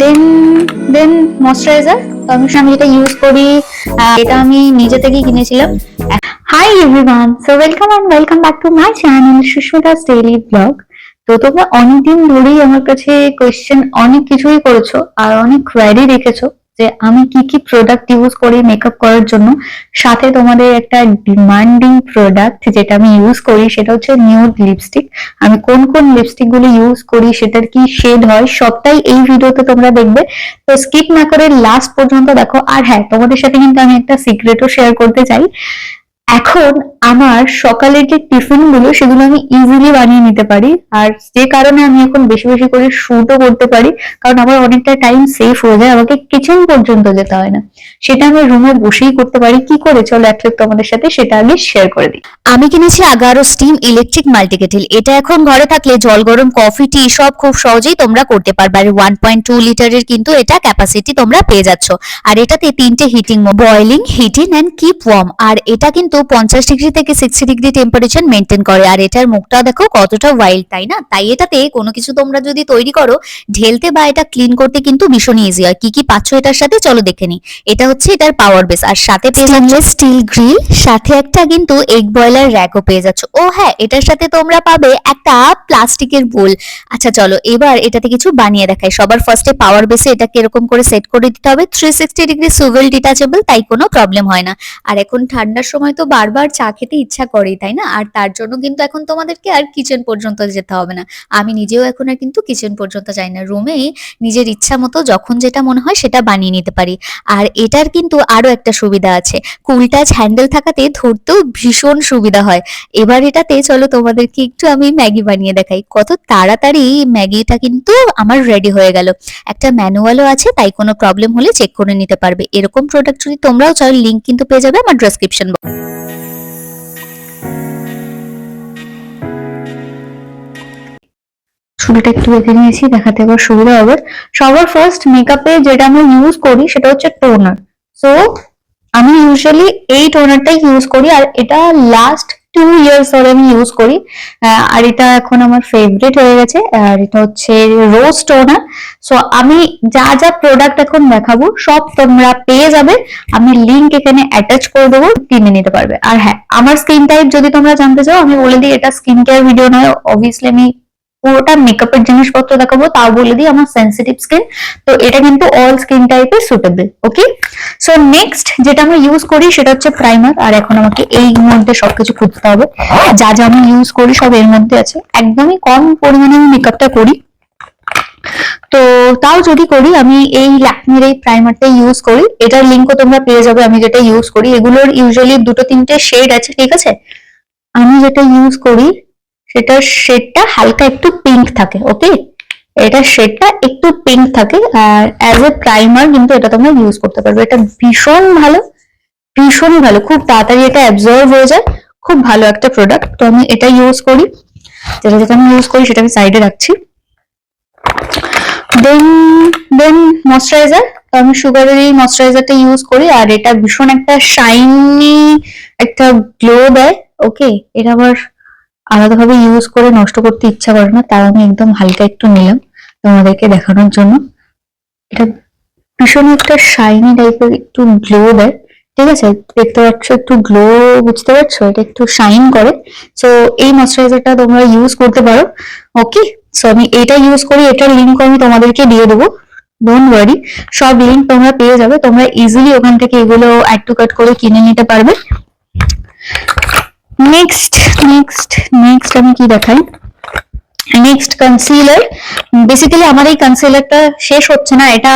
দেন দেন moisturiser আমি আমি যেটা ইউজ করি এটা আমি নিজে থেকেই কিনেছিলাম। Hi everyone so welcome and welcome back to my channel Susmita daily blog তো তোমরা অনেকদিন ধরেই আমার কাছে কোয়েশ্চেন অনেক কিছুই করেছ আর অনেক কোয়ারি রেখেছো। যে আমি কি কি প্রোডাক্ট ইউজ করি মেকআপ করার জন্য, সাথে তোমাদের একটা ডিমান্ডিং প্রোডাক্ট যেটা আমি ইউজ করি, সেটা হচ্ছে নিউড লিপস্টিক আমি কোন কোন লিপস্টিকগুলো ইউজ করি, সেটার কি শেড হয়, সবটাই এই ভিডিওতে তোমরা দেখবে। তো স্কিপ না করে লাস্ট পর্যন্ত দেখো। আর হ্যাঁ তোমাদের সাথে কিন্তু আমি একটা সিক্রেটও শেয়ার করতে চাই। এখন আমার সকালের যে টিফিনগুলো সেগুলো আমি ইজিলি বানিয়ে নিতে পারি। আর যে কারণে আমি এখন বেশি বেশি করে শুটও করতে পারি, কারণ আমার অনেকটা টাইম সেভ হয়ে যায়, আমাকে কিচেন পর্যন্ত যেতে হয় না। সেটা আমি রুমে বসেই করতে পারি। কি করে চলো এক তোমাদের সাথে সেটা আগে শেয়ার করে দিই। আমি কিনেছি আগারো স্টিম ইলেকট্রিক মাল্টিকেটেল এটা এখন ঘরে থাকলে জল, গরম কফি টি সব খুব সহজেই তোমরা করতে পারবে। আর ওয়ান পয়েন্ট টু লিটারের কিন্তু এটা ক্যাপাসিটি তোমরা পেয়ে যাচ্ছ। আর এটাতে তিনটে heating boiling heating and keep warm আর এটা কিন্তু পঞ্চাশ ডিগ্রি থেকে সিক্সটি ডিগ্রি টেম্পারেচার মেনটেন করে। আর এটার মুখটা দেখো কতটা ওয়াইল্ড তাই না? তাই এটাতে কোনো কিছু তোমরা যদি তৈরি করো ঢেলতে বা এটা ক্লিন করতে কিন্তু ভীষণ ইজি হয়। কি কি পাচ্ছ এটার সাথে? চলো দেখে নি এটা হচ্ছে এটার পাওয়ার বেস আর সাথে পেয়ে স্টিল গ্রিল সাথে একটা কিন্তু এগ বয়লার র্যাকও পেয়ে যাচ্ছ। ও হ্যাঁ এটার সাথে তোমরা পাবে একটা প্লাস্টিকের বোল আচ্ছা চলো এবার এটাতে কিছু বানিয়ে দেখাই। সবার ফার্স্টে পাওয়ার বেসে এটাকে এরকম করে সেট করে দিতে হবে। Three sixty degree swivel detachable তাই কোনো প্রবলেম হয় না। আর এখন ঠান্ডার সময় তো বারবার চা খেতে ইচ্ছা করেই, তাই না? আর তার জন্য কিন্তু এখন তোমাদেরকে আর কিচেন পর্যন্ত যেতে হবে না। আমি নিজেও এখন আর কিন্তু কিচেন পর্যন্ত যাই না। রুমে নিজের ইচ্ছা মতো যখন যেটা মনে হয় সেটা বানিয়ে নিতে পারি। আর এটার কিন্তু আরও একটা সুবিধা আছে। কুলটাচ হ্যান্ডেল থাকাতে ধরতেও ভীষণ সুবিধা হয়। এবার এটাতে চলো তোমাদেরকে একটু আমি ম্যাগি বানিয়ে দেখাই। কত তাড়াতাড়ি ম্যাগিটা কিন্তু আমার রেডি হয়ে গেল। একটা ম্যানুয়ালও আছে, তাই কোনো প্রবলেম হলে চেক করে নিতে পারবে। এরকম প্রোডাক্ট যদি তোমরাও চাও লিঙ্ক কিন্তু পেয়ে যাবে আমার ডেসক্রিপশন চুলটা একটু বেঁধে নিয়েছি, দেখাতে এবার সুবিধা হবে। সবার ফার্স্ট মেকআপে যেটা আমি ইউজ করি সেটা হচ্ছে টোনার সো আমি ইউজুয়ালি এই টোনারটাই ইউজ করি আর এটা লাস্ট টু ইয়ার্স ধরে আমি ইউজ করি। আর এটা এখন আমার ফেভারিট হয়ে গেছে। আর এটা হচ্ছে রোজ টোনার সো আমি যা যা প্রোডাক্ট এখন দেখাবো সব তোমরা পেয়ে যাবে। আমি লিংক এখানে অ্যাটাচ করে দেবো কিনে নিতে পারবে। আর হ্যাঁ আমার স্কিন টাইপ যদি তোমরা জানতে চাও, আমি বলে দিই এটা স্কিন কেয়ার ভিডিও নয়। অবভিয়াসলি আমি পুরোটা মেকআপের জিনিসপত্র দেখাবো, তাও বলে দিই আমার সেন্সিটিভ স্কিন তো এটা কিন্তু অল স্কিন টাইপে সুটেবল ওকে সো নেক্সট যেটা আমরা ইউজ করি সেটা হচ্ছে প্রাইমার আর এখন আমাকে এই মধ্যে সবকিছু খুঁজতে হবে। যা যা আমি ইউজ করি সব এর মধ্যে আছে। একদমই কম পরিমাণে আমি মেকআপটা করি। তো তাও যদি করি, আমি এই ল্যাকমির এই প্রাইমারটা ইউজ করি। এটার লিঙ্কও তোমরা পেয়ে যাবে, আমি যেটা ইউজ করি। এগুলোর ইউজুয়ালি দুটো তিনটে শেড আছে, ঠিক আছে? আমি যেটা ইউজ করি সেটার শেডটা হালকা একটু পিঙ্ক থাকে ওকে এটা শেডটা একটু পিঙ্ক থাকে, আর অ্যাজ এ প্রাইমার কিন্তু এটা তোমরা ইউজ করতে পারবে। এটা ভীষণ ভালো ভীষণ ভালো। খুব তাড়াতাড়ি এটা অ্যাবজর্ভ হয়ে যায়। খুব ভালো একটা প্রোডাক্ট তো আমি এটা ইউজ করি। যেটা যেটা আমি ইউজ করি সেটা আমি সাইডে রাখছি। দেন দেন ময়শ্চারাইজার তো আমি সুগারের এই ময়শ্চারাইজারটা ইউজ করি, আর এটা ভীষণ একটা শাইনি একটা গ্লো দেয় ওকে এটা আবার আলাদাভাবে ইউজ করে নষ্ট করতে ইচ্ছা করে না, তাও আমি একদম হালকা একটু নিলাম তোমাদেরকে দেখানোর জন্য। এটা ভীষণ একটা শাইনি টাইপের একটু গ্লো দেয়। ঠিক আছে? দেখতে পাচ্ছ, একটু গ্লো বুঝতে পারছ? এটা একটু শাইন করে। সো এই ময়শ্চারাইজারটা তোমরা ইউজ করতে পারো। ওকে সো আমি এটা ইউজ করি, এটার লিঙ্ক আমি তোমাদেরকে দিয়ে দেবো। ডোন্ট ওয়ারি সব লিঙ্ক তোমরা পেয়ে যাবে। তোমরা ইজিলি ওখান থেকে এগুলো অ্যাড টু কাট করে কিনে নিতে পারবে। নেক্সট নেক্সট নেক্সট আমি কি দেখাই? নেক্সট কনসিলার বেসিক্যালি আমার এই কনসিলারটা শেষ হচ্ছে না। এটা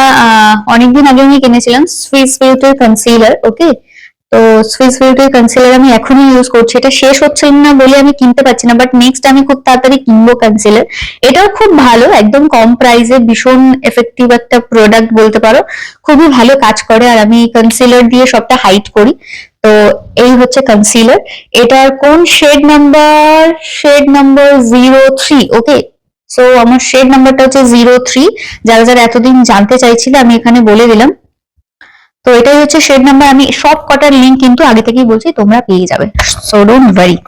অনেকদিন আগে আমি কিনেছিলাম সুইস বিউটির কনসিলার ওকে তো সুইস বিউটির কনসিলার আমি এখনই ইউজ করছি। এটা শেষ হচ্ছে না বলে আমি কিনতে পারছি না বাট নেক্সট আমি খুব তাড়াতাড়ি কিনবো কনসিলার এটাও খুব ভালো, একদম কম প্রাইসে ভীষণ এফেক্টিভ একটা প্রোডাক্ট বলতে পারো। খুবই ভালো কাজ করে, আর আমি কনসিলার দিয়ে সবটা হাইট করি। তো এই হচ্ছে কনসিলার এটার কোন shade number shade number zero three okay so আমার শেড নাম্বারটা হচ্ছে জিরো থ্রি যারা যারা এতদিন জানতে চাইছিলে, আমি এখানে বলে দিলাম। তো এটাই হচ্ছে শেড নাম্বার আমি সব কটার লিঙ্ক কিন্তু আগে থেকেই বলছি, তোমরা পেয়ে যাবে। So don't worry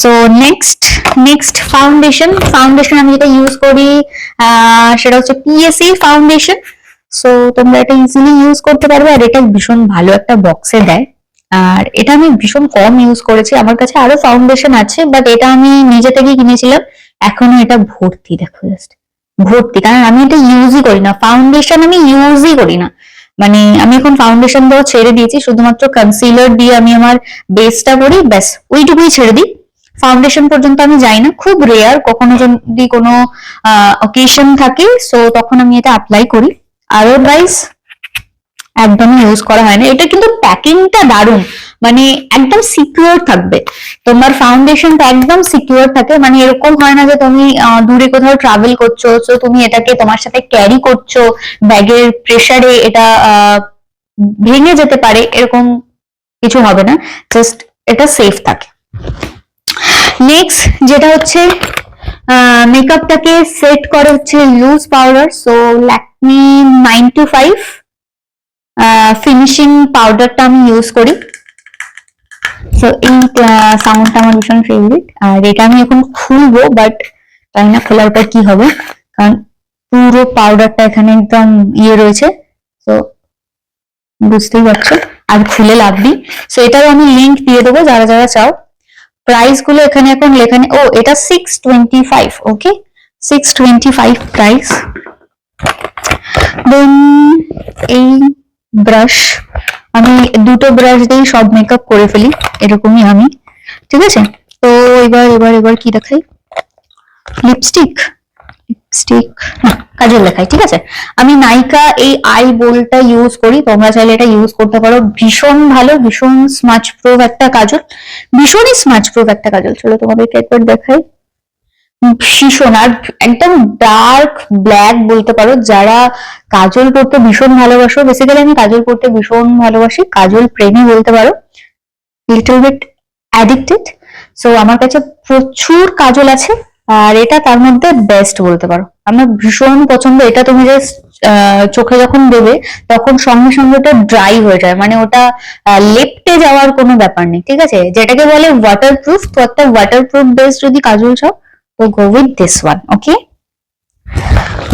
so next next foundation foundation আমি যেটা ইউজ করি সেটা হচ্ছে পিএসসি ফাউন্ডেশন সো তোমরা এটা ইজিলি ইউজ করতে পারবে, আর এটা ভীষণ ভালো একটা বক্সে দেয়। আর এটা আমি ভীষণ কম ইউজ করেছি। আমার কাছে আরও ফাউন্ডেশন আছে বাট এটা আমি নিজে থেকে কিনেছিলাম। এখনও এটা ভর্তি, দেখো জাস্ট ভর্তি, কারণ আমি এটা ইউজই করি না। ফাউন্ডেশন আমি ইউজই করি না। মানে আমি এখন ফাউন্ডেশন দেওয়া ছেড়ে দিয়েছি, শুধুমাত্র কনসিলার দিয়ে আমি আমার বেসটা করি, ব্যাস, ওইটুকুই ছেড়ে দিই। ফাউন্ডেশন পর্যন্ত আমি যাই না। খুব রেয়ার কখনো যদি কোনো অকেশন থাকে সো তখন আমি এটা অ্যাপ্লাই করি। আদারওয়াইজ একদমই ইউজ করা হয় না এটা কিন্তু প্যাকিংটা দারুণ। মানে একদম সিকিউর থাকবে। তোমার ফাউন্ডেশনটা একদম সিকিউর থাকে। মানে এরকম হয় না যে তুমি দূরে কোথাও ট্রাভেল করছ তো তুমি এটাকে তোমার সাথে ক্যারি করছ, ব্যাগের প্রেসারে এটা ভেঙে যেতে পারে, এরকম কিছু হবে না। জাস্ট এটা সেফ থাকে। নেক্সট যেটা হচ্ছে মেকআপটাকে সেট করে হচ্ছে loose powder so Lakme nine two five finishing পাউডারটা আমি ইউজ করি। তো এই সাউন্ডটা আমার ভীষণ ফেভারিট আর এটা আমি এখন খুলবো বাট তাই না খোলার পর কি হবে। কারণ পুরো পাউডারটা এখানে একদম ইয়ে রয়েছে। তো বুঝতেই পারছ? আর খুলে লাভ নেই। সো এটারও আমি লিঙ্ক দিয়ে দেবো, যারা যারা চাও। প্রাইসগুলো এখানে এখন লেখা নেই। ও, এটা six twenty five okay six twenty five price then এই ব্রাশ আমি দুটো ব্রাশ দিয়েই সব মেকআপ করে ফেলি, এরকমই আমি। ঠিক আছে? তো এবার এবার এবার কি দেখাই? লিপস্টিক লিপস্টিক কাজল দেখাই, ঠিক আছে? আমি নাইকা এই আই বোলটা ইউজ করি, তোমরা চাইলে এটা ইউজ করতে পারো। ভীষণ ভালো, ভীষণ স্মাচ প্রুফ একটা কাজল। ভীষণই স্মাচ প্রুফ একটা কাজল। চলো তোমাদেরকে একবার দেখাই। আর একদম ডার্ক ব্ল্যাক বলতে পারো, যারা কাজল পরতে ভীষণ ভালোবাসো। বেসিক্যালি আমি কাজল পড়তে ভীষণ ভালোবাসি, কাজল প্রেমী বলতে পারো। লিটল বিট অ্যাডিক্টেড সো আমার কাছে প্রচুর কাজল আছে, আর এটা তার মধ্যে বেস্ট বলতে পারো। আমার ভীষণ পছন্দ, এটা তুমি জাস্ট চোখে যখন দেবে, তখন সঙ্গে সঙ্গে ওটা ড্রাই হয়ে যায়। মানে ওটা লেপটে যাওয়ার কোনো ব্যাপার নেই, ঠিক আছে? যেটাকে বলে ওয়াটার প্রুফ তো একটা ওয়াটার প্রুফ বেস যদি কাজল চাও তো go with this one okay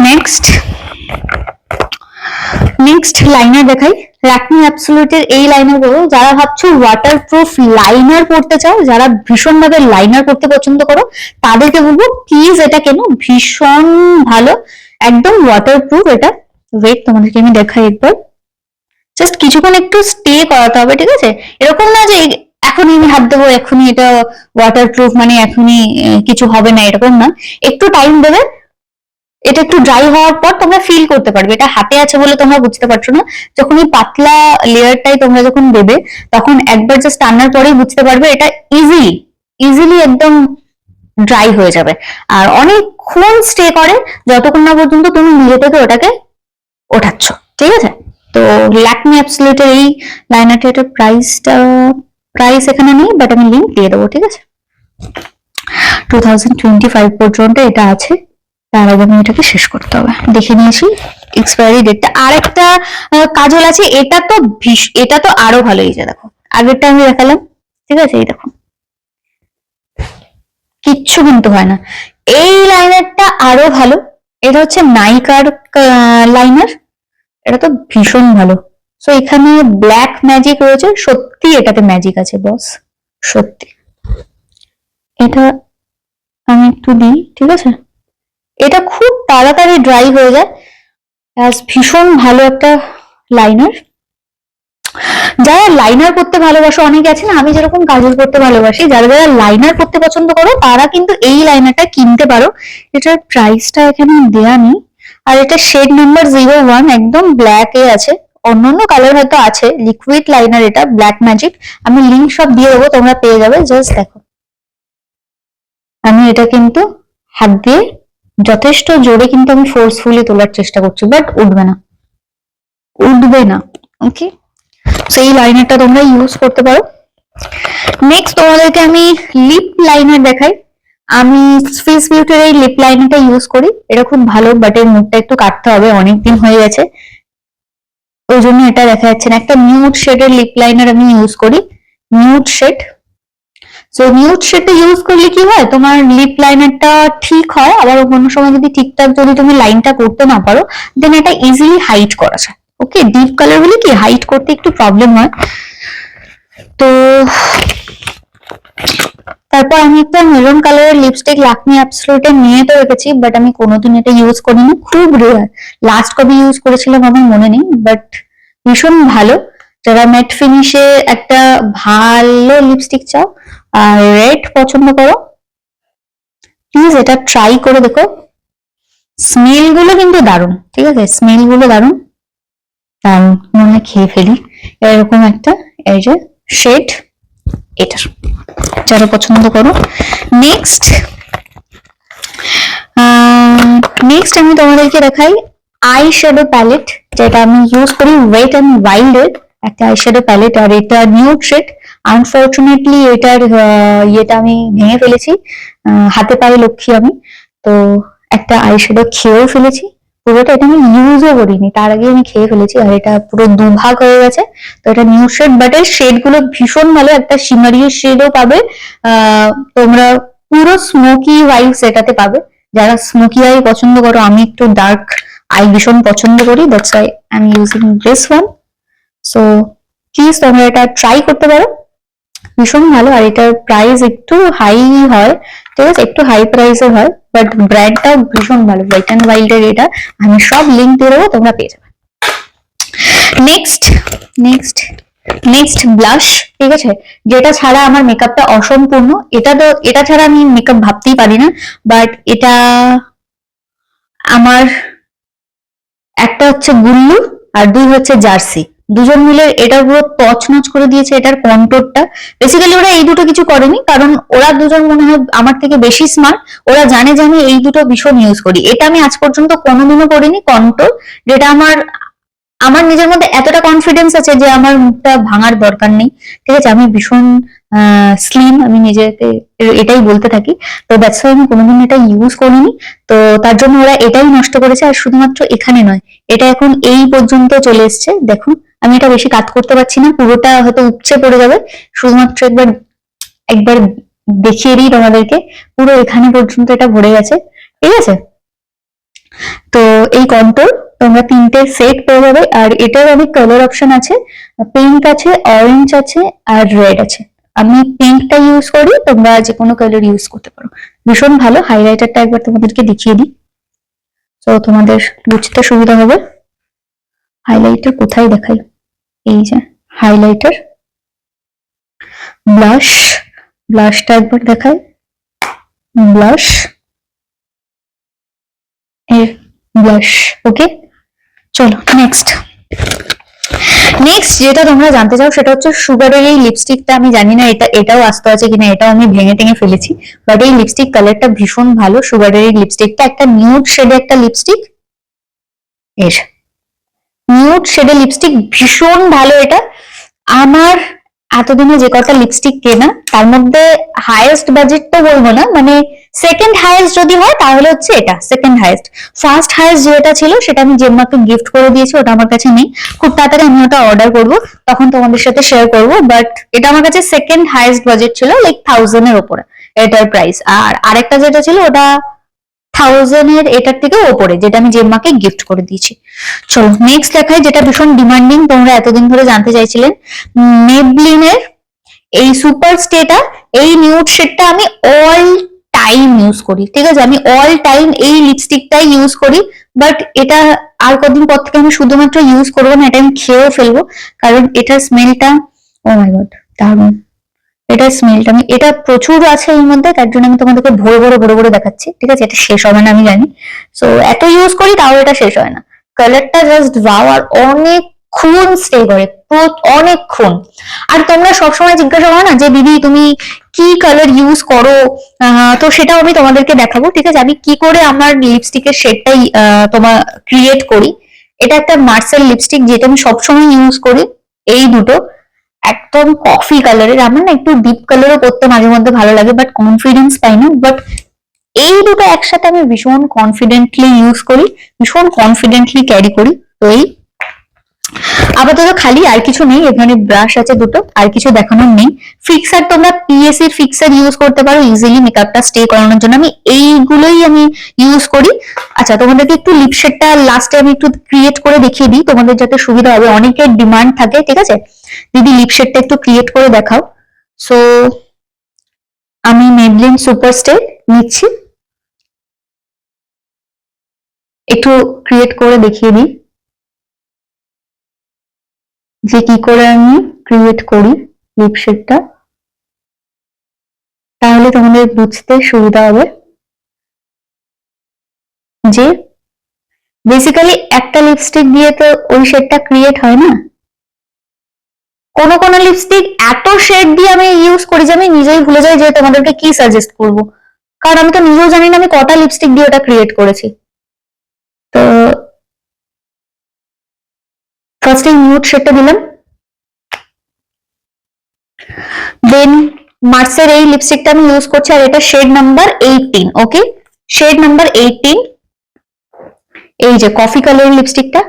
next next liner দেখাই। ল্যাকমি অ্যাবসলিউটের এই লাইনারগুলো যারা ভাবছ ওয়াটার প্রুফ লাইনার পড়তে চাও, যারা ভীষণ ভাবে লাইনার পড়তে পছন্দ করো, তাদেরকে বলব প্লিজ এটা কেন ভীষণ ভালো। একদম ওয়াটার প্রুফ এটা। ওয়েট তোমাদেরকে আমি দেখাই একবার। জাস্ট কিছুক্ষণ একটু স্টে করাতে হবে, ঠিক আছে? এরকম না যে এখনই আমি হাত দেবো, এখনই এটা ওয়াটার প্রুফ মানে এখনই কিছু হবে না, এরকম না। একটু টাইম দেবে, এটা একটু ড্রাই হওয়ার পর তোমরা ফিল করতে পারবে। এটা হাতে আছে বলে তোমরা বুঝতে পারছ না। যখন এই পাতলা লেয়ারটাই তোমরা যখন দেবে, তখন একবার জাস্ট টানার পরেই বুঝতে পারবে এটা ইজিলি ইজিলি একদম ড্রাই হয়ে যাবে। আর অনেকক্ষণ স্টে করে, যতক্ষণ না পর্যন্ত তুমি নিজে থেকে ওটাকে ওঠাচ্ছ। ঠিক আছে? তো ল্যাকমি অ্যাবসলিউটের এই লাইনারটা প্রাইসটা প্রাইস এখানে নেই বাট আমি লিঙ্ক দিয়ে দেবো, ঠিক আছে? টু থাউজেন্ড টোয়েন্টি ফাইভ পর্যন্ত এটা আছে, তার আগে আমি এটাকে শেষ করতে হবে। দেখে নিয়েছি এক্সপায়ারি ডেটটা আর একটা কাজল আছে, এটা তো এটা তো আরও ভালো যে দেখো। আগেরটা আমি দেখালাম, ঠিক আছে? এই দেখো। কিচ্ছু কিন্তু হয় না। এই লাইনারটা আরও ভালো, এটা হচ্ছে নাইকার লাইনার এটা তো ভীষণ ভালো। সো এখানে ব্ল্যাক ম্যাজিক রয়েছে। সত্যি এটাতে ম্যাজিক আছে বস সত্যি। এটা আমি একটু দিই, ঠিক আছে? এটা খুব তাড়াতাড়ি ড্রাই হয়ে যায়। ভীষণ ভালো একটা লাইনার যারা লাইনার করতে ভালোবাসো, অনেকে আছে না, আমি যেরকম কাজল করতে ভালোবাসি, যারা যারা লাইনার করতে পছন্দ করো, তারা কিন্তু এই লাইনারটা কিনতে পারো। এটার প্রাইসটা এখানে দেয়া নেই। আর এটা শেড নাম্বার জিরো ওয়ান একদম ব্ল্যাক এ আছে। অন্যান্য কালার হয়তো আছে লিকুইড লাইনার এটা ব্ল্যাক ম্যাজিক আমি লিঙ্ক সব দিয়ে দেবো, তোমরা পেয়ে যাবে জাস্ট দেখো। আমি এটা কিন্তু হাত দিয়ে যথেষ্ট জোরে কিন্তু আমি ফোর্সফুলি তোলার চেষ্টা করছি বাট উঠবে না। উঠবে না ওকে তো এই লাইনারটা তোমরা ইউজ করতে পারো। নেক্সট তোমাদেরকে আমি লিপ লাইনার দেখাই। আমি ফেস বিউটির এই লিপ লাইনারটা ইউজ করি। এটা খুব ভালো বাট এর মুখটা একটু কাটতে হবে, অনেকদিন হয়ে গেছে। ওই জন্য এটা দেখা যাচ্ছে না। একটা নিউড শেডের লিপ লাইনার আমি ইউজ করি। নিউড শেড সো নিউড শেডটা ইউজ করলে কি হয়? তোমার লিপ লাইনারটা ঠিক হয়, আবার অন্য সময় যদি ঠিকঠাক যদি তুমি লাইনটা করতে না পারো দেন এটা ইজিলি হাইড করা যায়। ওকে ডিপ কালার হলে কি? হাইড করতে একটু প্রবলেম হয়। তো তারপর আমি একটা মেরুন কালারের লিপস্টিক লাকমি অ্যাবসলিউটে নিয়ে তো রেখেছি বাট আমি কোনোদিন এটা ইউজ করিনি। খুব রেয়ার লাস্ট কবে ইউজ করেছিলাম আমার মনে নেই বাট ভীষণ ভালো। যারা ম্যাট ফিনিশে একটা ভালো লিপস্টিক চাও, আর রেড পছন্দ করো প্লিজ এটা ট্রাই করে দেখো। স্মেলগুলো কিন্তু দারুণ, ঠিক আছে? স্মেলগুলো দারুণ। দারুণ মনে খেয়ে ফেলি। এরকম একটা, এই যে শেড এটার যারা পছন্দ করো। নেক্সট নেক্সট আমি তোমাদেরকে দেখাই আই শ্যাডো প্যালেট যেটা আমি ইউজ করি ওয়েট অ্যান্ড ওয়াইল্ড এর একটা আই শ্যাডো প্যালেট আর এটা নিউ শেড আনফর্চুনেটলি এটার ইয়েটা আমি ভেঙে ফেলেছি হাতে পায়ে লক্ষ্মী আমি। তো একটা আই শ্যাডো খেয়েও ফেলেছি। পুরোটা এটা আমি ইউজও করিনি। তার আগে আমি খেয়ে ফেলেছি আর এটা পুরো দুভাগ হয়ে গেছে। তো এটা নিউ শেড বাট এর শেডগুলো ভীষণ ভালো। একটা সিমারি শেডও পাবে। তোমরা পুরো স্মোকি ভাইবস এটাতে পাবে। যারা স্মোকি আই পছন্দ করো, আমি একটু ডার্ক আই ভীষণ পছন্দ করি। That's why I am using this one so please তোমরা এটা ট্রাই করতে পারো। ভীষণ ভালো, আর এটার প্রাইস একটু হাই হয়। ঠিক আছে? একটু হাই প্রাইসের হয় বাট ব্র্যান্ডটাও ভীষণ ভালো হোয়াইট অ্যান্ড ওয়াইল্ড এর এটা। আমি সব লিঙ্ক দিয়ে দেবো, তোমরা পেয়ে যাবে। নেক্সট নেক্সট নেক্সট ব্লাশ ঠিক আছে? যেটা ছাড়া আমার মেকআপটা অসম্পূর্ণ, এটা তো, এটা ছাড়া আমি মেকআপ ভাবতেই পারি না বাট এটা আমার, একটা হচ্ছে গুল্লু, আর দুই হচ্ছে জার্সি। দুজন মিলে এটার পুরো তছনছ করে দিয়েছে এটার কন্ট্রোলটা। বেসিক্যালি ওরা এই দুটো কিছু করেনি, কারণ ওরা দুজন মনে হয় আমার থেকে বেশি স্মার্ট ওরা জানে যে আমি এই দুটো ভীষণ ইউজ করি। এটা আমি আজ পর্যন্ত কোনোদিনও করিনি কন্ট্রোল যেটা আমার আমার নিজের মধ্যে এতটা কনফিডেন্স আছে যে আমার মুখটা ভাঙার দরকার নেই। ঠিক আছে? আমি ভীষণ স্লিম আমি নিজেকে এটাই বলতে থাকি। তো দ্যাটস আমি কোনোদিন এটা ইউজ করিনি। তো তার জন্য ওরা এটাই নষ্ট করেছে, আর শুধুমাত্র এখানে নয়, এটা এখন এই পর্যন্ত চলে এসছে। দেখুন, আমি এটা বেশি কাজ করতে পারছি না, পুরোটা হয়তো উপচে পড়ে যাবে। শুধুমাত্র একবার একবার দেখিয়ে দিই তোমাদেরকে, পুরো এখানে পর্যন্ত এটা ভরে গেছে। ঠিক আছে? তো এই কন্ট্রোল তোমরা তিনটে সেট পেয়ে যাবে। আর এটার অনেক কালার অপশন আছে। পিঙ্ক আছে অরেঞ্জ আছে, আর রেড আছে। আমি পিঙ্কটা ইউজ করি, তোমরা যে কোনো কালার ইউজ করতে পারো। ভীষণ ভালো হাইলাইটারটা একবার তোমাদেরকে দেখিয়ে দিই। তো তোমাদের বুঝতে সুবিধা হবে। হাইলাইটার কোথায় দেখাই? এই যে হাইলাইটার ব্লাশ ব্লাশটা একবার দেখাই। ব্লাশ এর ব্লাশ ওকে চলো নেক্সট নেক্সট যেটা তোমরা জানতে চাও সেটা হচ্ছে সুগারের এই লিপস্টিকটা আমি জানি না এটা, এটাও আসতে আছে কিনা, এটাও আমি ভেঙে টেঙে ফেলেছি বাট এই লিপস্টিক কালারটা ভীষণ ভালো সুগারের এই লিপস্টিকটা একটা নিউড শেডে একটা লিপস্টিক এর নিউড শেডে লিপস্টিক ভীষণ ভালো এটা। আমার এতদিনে যে কটা লিপস্টিক কেনা, তার মধ্যে হাইয়েস্ট বাজেট তো বলব না মানে সেকেন্ড হাইয়েস্ট যদি হয়, তাহলে হচ্ছে এটা সেকেন্ড হাইয়েস্ট ফার্স্ট হাইয়েস্ট যেটা ছিল, সেটা আমি জেম্মাকে গিফট করে দিয়েছি, ওটা আমার কাছে নেই। খুব তাড়াতাড়ি আমি ওটা অর্ডার করব, তখন তোমাদের সাথে শেয়ার করব বাট এটা আমার কাছে সেকেন্ড হাইয়েস্ট বাজেট ছিল লাইক থাউজেন্ড এর উপরে এটার প্রাইস আর আরেকটা যেটা ছিল, ওটা থাউজেন্ড এর এটার থেকে ওপরে, যেটা আমি জেম্মাকে গিফট করে দিয়েছি। চলো নেক্সট দেখাই যেটা ভীষণ ডিমান্ডিং তোমরা এতদিন ধরে জানতে চাইছিলেন মেবলিনের এই সুপার স্টেটা এই নিউড শেডটা আমি অল টাইম ইউজ করি, ঠিক আছে? আমি অল টাইম এই লিপস্টিকটাই ইউজ করি বাট এটা আর কদিন পর থেকে আমি শুধুমাত্র ইউজ করব না, এটা আমি খেয়েও ফেলব, কারণ এটার স্মেলটা ও মাই গড দারুণ। এটার স্মেলটা আমি এটা প্রচুর আছে এর মধ্যে, তার জন্য আমি তোমাদেরকে ভরে ভরে ভরে ভরে দেখাচ্ছি, ঠিক আছে? এটা শেষ হবে না, আমি জানি। সো এত ইউজ করি, তাও এটা শেষ হয় না। কালারটা জাস্ট ভাও আর অনেকক্ষণ স্টে করে অনেকক্ষণ আর তোমরা সবসময় জিজ্ঞাসা করো না যে, দিদি, তুমি কি কালার ইউজ করো? তো সেটাও আমি তোমাদেরকে দেখাবো, ঠিক আছে? আমি কি করে আমার লিপস্টিকের শেডটাই তোমার ক্রিয়েট করি? এটা একটা মার্সেল লিপস্টিক যেটা আমি সবসময় ইউজ করি, এই দুটো। একদম কফি কালারের আমার না একটু ডিপ কালারও করতে মাঝে মধ্যে ভালো লাগে বাট কনফিডেন্স পাই না। বাট এই দুটো একসাথে আমি ভীষণ কনফিডেন্টলি ইউজ করি, ভীষণ কনফিডেন্টলি ক্যারি করি। তো এই আপাতত খালি, আর কিছু নেই এখানে ব্রাশ আছে দুটো, আর কিছু দেখানোর নেই। ফিক্সার তোমরা পিএসসি এর ফিক্সার ইউজ করতে পারো ইজিলি মেকআপটা স্টে করানোর জন্য। আমি এইগুলোই আমি ইউজ করি। আচ্ছা তোমাদেরকে একটু লিপশেডটা লাস্টে আমি একটু ক্রিয়েট করে দেখিয়ে দিই। তোমাদের যাতে সুবিধা হবে, অনেকের ডিমান্ড থাকে, ঠিক আছে? দিদি লিপশেডটা একটু ক্রিয়েট করে দেখাও। সো আমি মেবলিন সুপার স্টে নিচ্ছি। একটু ক্রিয়েট করে দেখিয়ে দিই। যে কি করে আমি ক্রিয়েট করি লিপশেডটা তাহলে তোমাদের বুঝতে সুবিধা হবে যে বেসিক্যালি একটা লিপস্টিক দিয়ে তো ওই শেডটা ক্রিয়েট হয় না। কোনো কোনো লিপস্টিক এত শেড দিয়ে আমি ইউজ করি যে আমি নিজেই ভুলে যাই যে তোমাদেরকে কি সাজেস্ট করব। কারণ আমি তো নিজেও জানি না আমি কটা লিপস্টিক দিয়ে ওটা ক্রিয়েট করেছি। তো ফার্স্ট এই নিউড শেডটা দিলাম দেন মার্সের এই লিপস্টিকটা আমি ইউজ করছি আর এটা shade number eighteen okay shade number eighteen এই যে কফি কালারের লিপস্টিকটা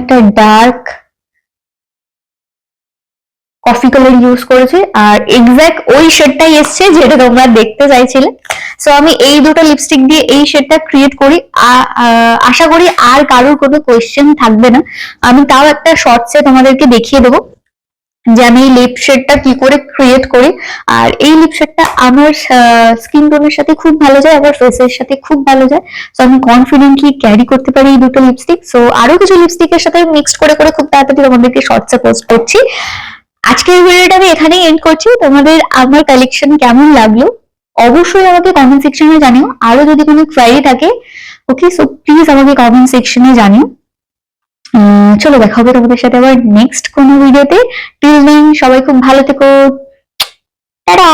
একটা ডার্ক কফি কালার ইউজ করেছি, আর এক্স্যাক্ট ওই শেডটাই এসছে যেটা তোমরা দেখতে চাইছিলে। সো আমি এই দুটো লিপস্টিক দিয়ে এই শেডটা ক্রিয়েট করি। আশা করি আর কারোর কোনো কোয়েশ্চেন থাকবে না। আমি তাও একটা শর্টসে তোমাদেরকে দেখিয়ে দেবো যে আমি এই লিপ শেডটা কি করে ক্রিয়েট করি। আর এই লিপ শেডটা আমার স্কিন টোনের সাথে খুব ভালো যায় আবার ফেসের সাথে খুব ভালো যায়। সো আমি কনফিডেন্টলি ক্যারি করতে পারি এই দুটো লিপস্টিক সো আরও কিছু লিপস্টিকের সাথে মিক্সড করে করে খুব তাড়াতাড়ি তোমাদেরকে শর্টসে পোস্ট করছি। আজকের ভিডিওটা আমি এখানেই এন্ড করছি। তোমাদের আমার কালেকশন কেমন লাগল, অবশ্যই আমাকে কমেন্ট সেকশনে জানিও। আরও যদি কোনো কোয়ারি থাকে ওকে সো প্লিজ আমাকে কমেন্ট সেকশনে জানিও। চলো দেখা হবে তোমাদের সাথে আবার নেক্সট কোনো ভিডিওতে টিল দিন সবাই খুব ভালো থেকো। টাটা!